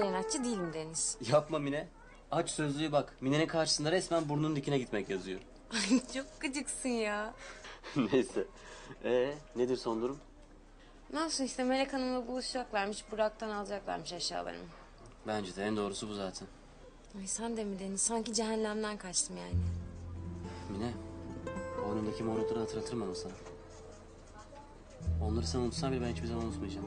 kadar inatçı değilim Deniz. Yapma Mine. Aç sözlüğü bak. Mine'nin karşısında resmen burnunun dikine gitmek yazıyor. Ay çok gıcıksın ya. Neyse. Ee, nedir son durum? Nasıl işte Melek Hanım'la buluşacaklarmış. Burak'tan alacaklarmış eşyalarımı. Bence de en doğrusu bu zaten. Ay sen de mi Deniz? Sanki cehennemden kaçtım yani. Mine, o önündeki morukları hatırlatırım ama sana. Onları sen unutsan bile ben hiçbir zaman unutmayacağım.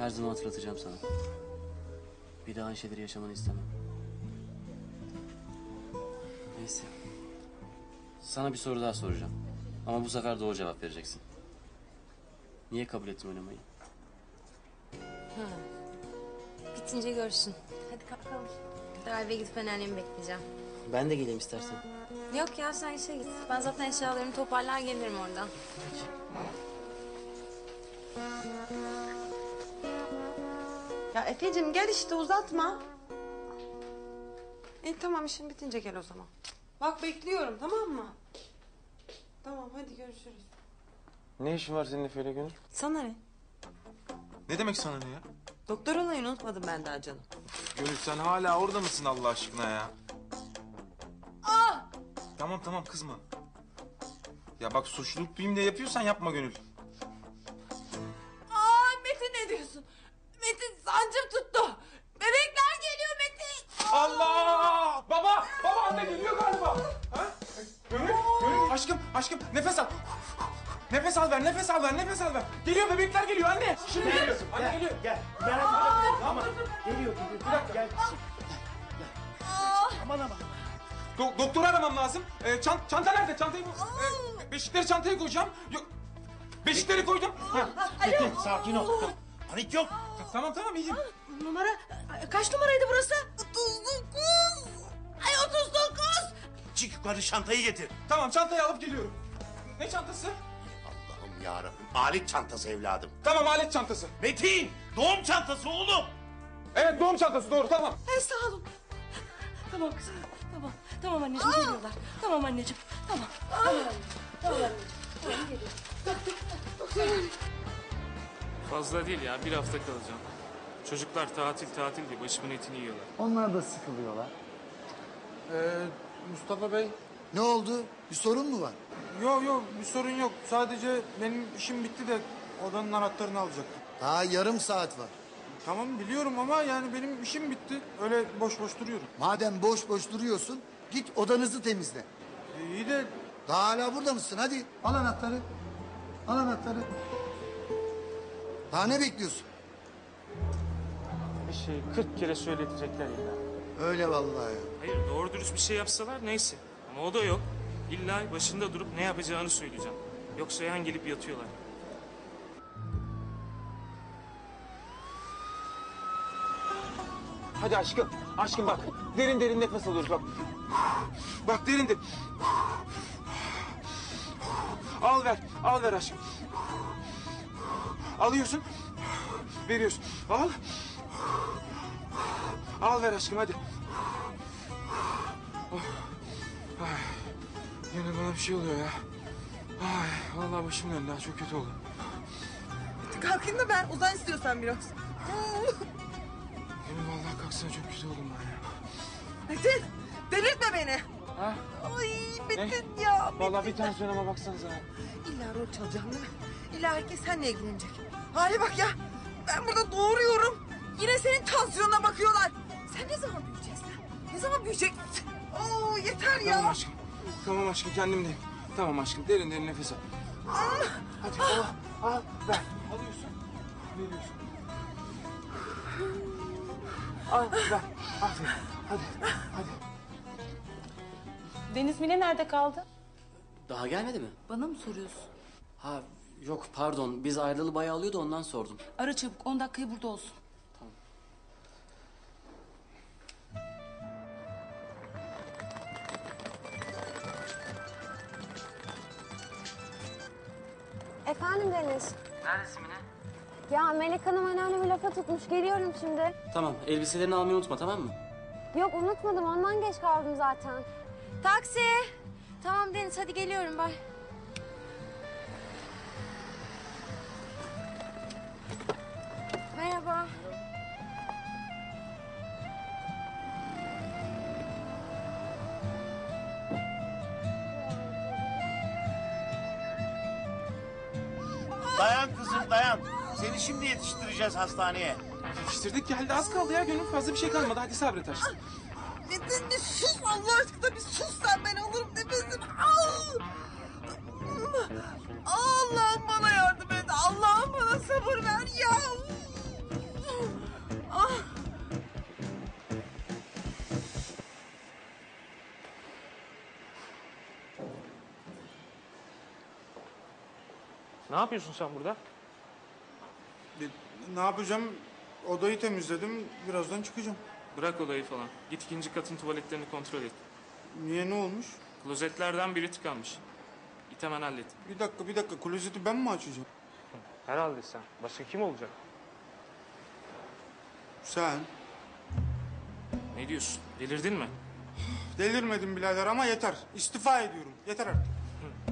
Her zaman hatırlatacağım sana. Bir daha aynı şeyleri yaşamanı istemem. Neyse. Sana bir soru daha soracağım. Ama bu sefer doğru cevap vereceksin. Niye kabul ettin oynamayı? Bitince görürsün. Hadi kalkalım. Eve gidip anneannemi bekleyeceğim. Ben de geleyim istersen. Yok ya sen işe git. Ben zaten eşyalarımı toparlar gelirim oradan. Ya Efe'cim gel işte uzatma. İyi tamam işin bitince gel o zaman. Bak bekliyorum tamam mı? Tamam hadi görüşürüz. Ne işin var senin Efe'yle Gönül? Sana ne? Ne demek sana ne ya? Doktor olayını unutmadım ben daha canım. Gönül sen hala orada mısın Allah aşkına ya? Tamam tamam kızma. Ya bak suçluluk duyayım diye yapıyorsan yapma Gönül. Geliyor bebekler geliyor anne. Şimdi geliyor. Anne geliyor. Gel, gel hadi. Aman, geliyor, geliyor. Bir dakika, gel. Aman aman. Do- doktoru aramam lazım. Ee, çant çanta nerede? Çantayı bu. Ee, beşikleri çantaya koyacağım. Yok. Beşikleri koydum. Ha. Metin, sakin ol. Panik yok. Ta- Tamam tamam iyiyim. Numara kaç numaraydı burası? 39. Ay 39. Çık yukarı çantayı getir. Tamam çantayı alıp geliyorum. Ne çantası? Yarabbim. Alet çantası evladım. Tamam alet çantası. Metin, doğum çantası oğlum. Evet doğum çantası doğru tamam. Ay sağ olun. Tamam kızım. Tamam. Tamam anneciğim geliyorlar. Tamam anneciğim. Tamam. Fazla değil ya bir hafta kalacağım. Çocuklar tatil tatil diye başımın etini yiyorlar. Onlar da sıkılıyorlar. Ee, Mustafa Bey. Ne oldu? Bir sorun mu var? Yok yok bir sorun yok. Sadece benim işim bitti de odanın anahtarını alacaktım. Daha yarım saat var. Tamam biliyorum ama yani benim işim bitti. Öyle boş boş duruyorum. Madem boş boş duruyorsun, git odanızı temizle. Ee, iyi de Daha hala burada mısın? Hadi al anahtarı. Al anahtarı. Daha ne bekliyorsun? Bir şey 40 kere söyletecekler illa. Öyle vallahi. Hayır doğru dürüst bir şey yapsalar neyse. Ama o da yok. İlla başında durup ne yapacağını söyleyeceğim. Yoksa yan gelip yatıyorlar. Hadi aşkım. Aşkım bak. Derin derin nefes alıyoruz bak. Bak derin derin. Al ver. Al ver aşkım. Alıyorsun. Veriyorsun. Al. Al ver aşkım hadi. Oh. Yine bana bir şey oluyor ya. Ay, vallahi başım döndü ha, çok kötü oldu. Kalkayım da ben uzan istiyorsan biraz. Benim vallahi kalksana çok kötü oldum ben ya. Metin delirtme beni. Ha? Ay Metin ya. Vallahi bir tansiyonuma baksanıza. İlla rol çalacağım değil mi? İlla herkes seninle ilgilenecek. Hale bak ya. Ben burada doğuruyorum. Yine senin tansiyonuna bakıyorlar. Sen ne zaman büyüyeceksin? Ne zaman büyüyeceksin? Oo yeter ya. Tamam aşkım. Tamam aşkım kendimdeyim. Tamam aşkım derin derin nefes al. Hadi al, al ver. Alıyorsun. Veriyorsun. Al ver. Aferin. Hadi. Hadi. Deniz Mine nerede kaldı? Daha gelmedi mi? Bana mı soruyorsun? Ha yok pardon. Biz ayrılalı bayağı oluyor da ondan sordum. Ara çabuk 10 dakikaya burada olsun. Efendim Deniz. Neredesin Mine? Ya Melek Hanım önemli bir lafa tutmuş. Geliyorum şimdi. Tamam elbiselerini almayı unutma tamam mı? Yok unutmadım. Ondan geç kaldım zaten. Taksi. Tamam Deniz hadi geliyorum bay. Merhaba. Dayan kızım dayan. Seni şimdi yetiştireceğiz hastaneye. Yetiştirdik geldi az kaldı ya gönül fazla bir şey kalmadı hadi sabret aşkım. Bir, bir sus Allah aşkına bir sus sen ben alırım nefesini. Al. Allah'ım bana yardım et. Allah'ım bana sabır ver ya. Ne yapıyorsun sen burada? E, Ne yapacağım? Odayı temizledim. Birazdan çıkacağım. Bırak olayı falan. Git ikinci katın tuvaletlerini kontrol et. Niye ne olmuş? Klozetlerden biri tıkanmış. Git hemen hallet. Bir dakika bir dakika klozeti ben mi açacağım? Herhalde sen. Başka kim olacak? Sen. Ne diyorsun? Delirdin mi? Delirmedim birader ama yeter. İstifa ediyorum. Yeter artık.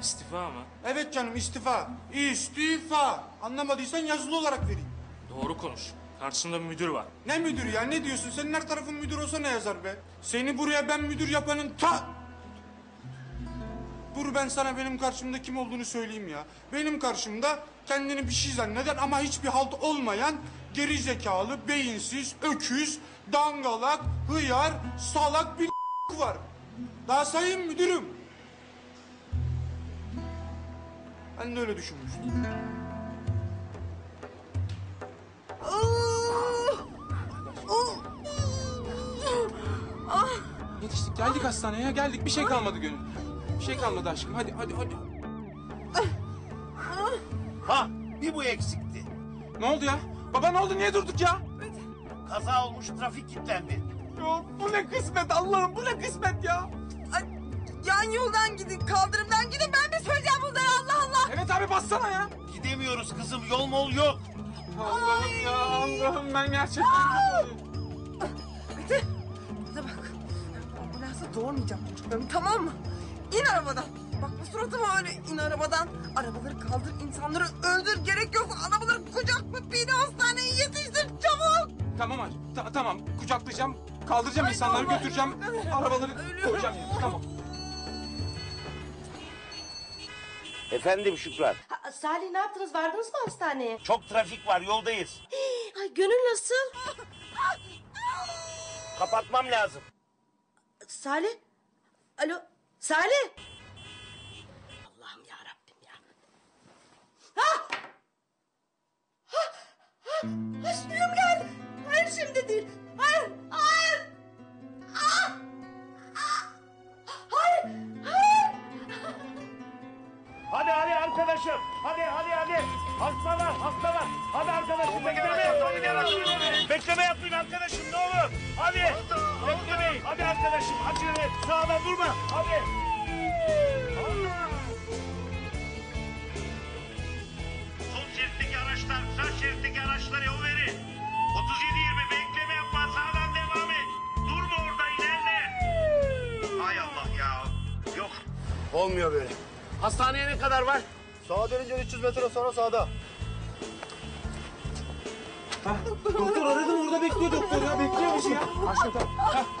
İstifa mı? Evet canım istifa. İstifa. Anlamadıysan yazılı olarak vereyim. Doğru konuş. Karşında bir müdür var. Ne müdür ya ne diyorsun? Senin her tarafın müdür olsa ne yazar be? Seni buraya ben müdür yapanın ta... Dur ben sana benim karşımda kim olduğunu söyleyeyim ya. Benim karşımda kendini bir şey zanneden ama hiçbir halt olmayan geri zekalı, beyinsiz, öküz, dangalak, hıyar, salak bir var. Daha sayayım müdürüm. Ben de öyle düşünmüştüm. Yetiştik geldik hastaneye geldik bir şey kalmadı gönül. Bir şey kalmadı aşkım hadi hadi hadi. Ha bir bu eksikti. Ne oldu ya? Baba ne oldu niye durduk ya? Kaza olmuş trafik kilitlendi. Bu ne kısmet Allah'ım bu ne kısmet ya? Ay, yan yoldan gidin, kaldırımdan gidin. Ben mi söyleyeceğim. Evet abi bassana ya. Gidemiyoruz kızım yol mol yok. Allah'ım ya Allah'ım ben gerçekten... Hadi bak. Ambulansa doğurmayacağım çocuklarımı tamam mı? İn arabadan. Bakma suratıma öyle in arabadan. Arabaları kaldır, insanları öldür. Gerek yoksa arabaları kucakla beni hastaneye yetiştir çabuk. Tamam hadi ta- tamam kucaklayacağım kaldıracağım insanları Allah götüreceğim ya. arabaları Ölüyorum. koyacağım tamam. Efendim Şükran. Ha, Salih ne yaptınız? Vardınız mı hastaneye? Çok trafik var yoldayız. Ay gönül nasıl? Kapatmam lazım. Salih? Alo? Salih? Allah'ım ya Rabbim ya. Ha! Ha! Ha! Suyum geldi. Hayır şimdi değil. Arkadaşım. Hadi hadi hadi. Hasta var hasta var. Hadi arkadaşım bekleme yapmayın. Bekleme yapmayın arkadaşım ne olur. Hadi. Beklemeyin. Hadi arkadaşım acele et. Sağdan durma. Hadi. Sol şeritteki araçlar, sağ şeritteki araçlara yol verin. 37-20 bekleme yapma sağdan devam et. Durma orada ilerle. Hay Allah ya. Yok. Olmuyor böyle. Hastaneye ne kadar var? Sağa dönünce 300 metre sonra sağda. Doktor aradım orada bekliyor doktor ya bekliyor bir şey ya. Aşkım tamam.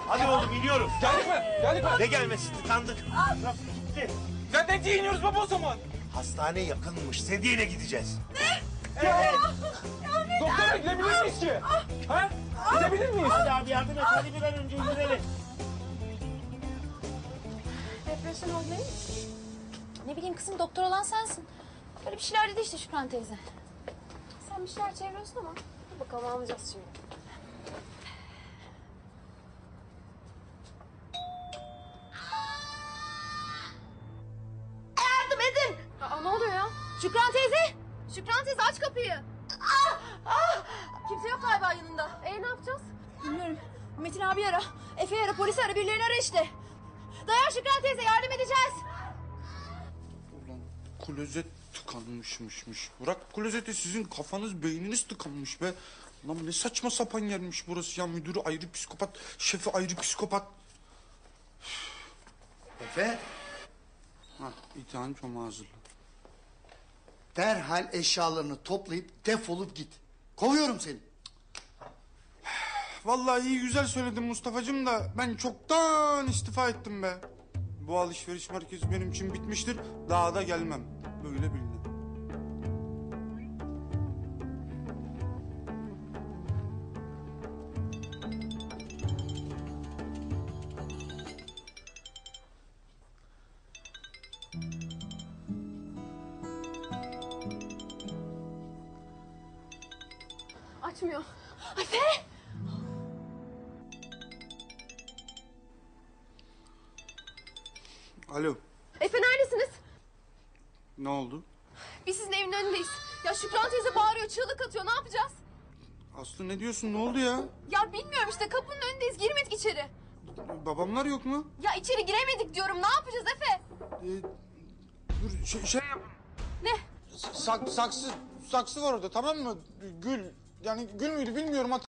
Hadi oğlum iniyoruz. geldik mi? Geldik mi? Ne gelmesi tıkandık. Trafik gitti. Ne diye iniyoruz baba o zaman? Hastane yakınmış. Sedyeyle gideceğiz. Doktora gidebilir miyiz ki? Ha? Gidebilir miyiz? Hadi abi yardım et. Hadi bir an önce indirelim. Depresyon oldu değil mi? Ne bileyim kızım doktor olan sensin. Böyle bir şeyler dedi işte Şükran teyze. Sen bir şeyler çeviriyorsun ama dur bakalım anlayacağız şimdi. Yardım edin! Aa, ne oluyor ya? Şükran teyze! Şükran teyze aç kapıyı. Ah, ah! Kimse yok galiba yanında. E ne yapacağız? Bilmiyorum. Metin abi ara. Efe ara, polis ara, birilerini ara işte. Dayan Şükran teyze yardım edeceğiz. Klozet tıkanmışmışmış. Bırak klozeti sizin kafanız beyniniz tıkanmış be. Lan ne saçma sapan yermiş burası ya. Müdürü ayrı psikopat, şefi ayrı psikopat. Efe, Ha, itham çomağı hazırla. derhal eşyalarını toplayıp defolup git. Kovuyorum seni. Vallahi iyi güzel söyledin Mustafa'cığım da ben çoktan istifa ettim be. Bu alışveriş merkezi benim için bitmiştir. Daha da gelmem. Böyle bilin. Açmıyor. Afe! Alo Efe neredesiniz? ne oldu? Biz sizin evin önündeyiz. Ya Şükran teyze bağırıyor, çığlık atıyor. Ne yapacağız? Aslı ne diyorsun ne oldu ya? Ya bilmiyorum işte kapının önündeyiz. Girmedik içeri. Babamlar yok mu? Ya içeri giremedik diyorum. Ne yapacağız Efe? Ee, dur şey, şey yapın. Ne? Sak, saksı, saksı var orada tamam mı? Gül. Yani gül müydü bilmiyorum